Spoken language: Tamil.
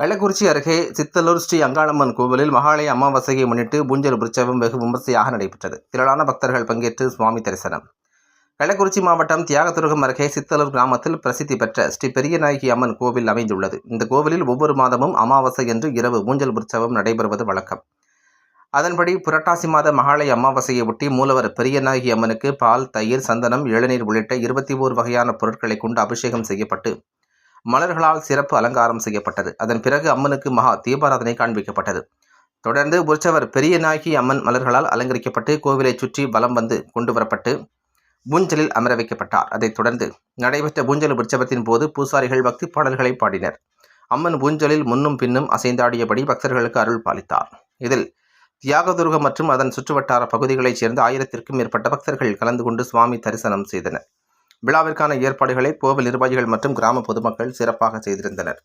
கள்ளக்குறிச்சி அருகே சித்தலூர் ஸ்ரீ அங்காளம்மன் கோவிலில் மகாலய அமாவாசையை முன்னிட்டு பூஞ்சல் உற்சவம் வெகு விமர்சையாக நடைபெற்றது. திரளான பக்தர்கள் பங்கேற்று சுவாமி தரிசனம். கள்ளக்குறிச்சி மாவட்டம் தியாகதுருகம் அருகே சித்தலூர் கிராமத்தில் பிரசித்தி பெற்ற ஸ்ரீ பெரியநாயகி அம்மன் கோவில் அமைந்துள்ளது. இந்த கோவிலில் ஒவ்வொரு மாதமும் அமாவாசை என்று இரவு ஊஞ்சல் உற்சவம் நடைபெறுவது வழக்கம். அதன்படி புரட்டாசி மாத மகாலய அமாவாசையை ஒட்டி மூலவர் பெரியநாயகி அம்மனுக்கு பால் தயிர் சந்தனம் இளநீர் உள்ளிட்ட இருபத்தி ஓரு வகையான பொருட்களை கொண்டு அபிஷேகம் செய்யப்பட்டு மலர்களால் சிறப்பு அலங்காரம் செய்யப்பட்டது. அதன் பிறகு அம்மனுக்கு மகா தீபாராதனை காண்பிக்கப்பட்டது. தொடர்ந்து உற்சவர் பெரிய நாயகி அம்மன் மலர்களால் அலங்கரிக்கப்பட்டு கோவிலை சுற்றி வலம் வந்து கொண்டு வரப்பட்டு பூஞ்சலில் அமர வைக்கப்பட்டார். அதைத் தொடர்ந்து நடைபெற்ற பூஞ்சல் உற்சவத்தின் போது பூசாரிகள் பக்தி பாடல்களை பாடினர். அம்மன் பூஞ்சலில் முன்னும் பின்னும் அசைந்தாடியபடி பக்தர்களுக்கு அருள் பாலித்தார். இதில் தியாகதுர்கம் மற்றும் அதன் சுற்றுவட்டார பகுதிகளைச் சேர்ந்த ஆயிரத்திற்கும் மேற்பட்ட பக்தர்கள் கலந்து கொண்டு சுவாமி தரிசனம் செய்தனர். விழாவிற்கான ஏற்பாடுகளை கோவில் நிர்வாகிகள் மற்றும் கிராம பொதுமக்கள் சிறப்பாக செய்திருந்தனர்.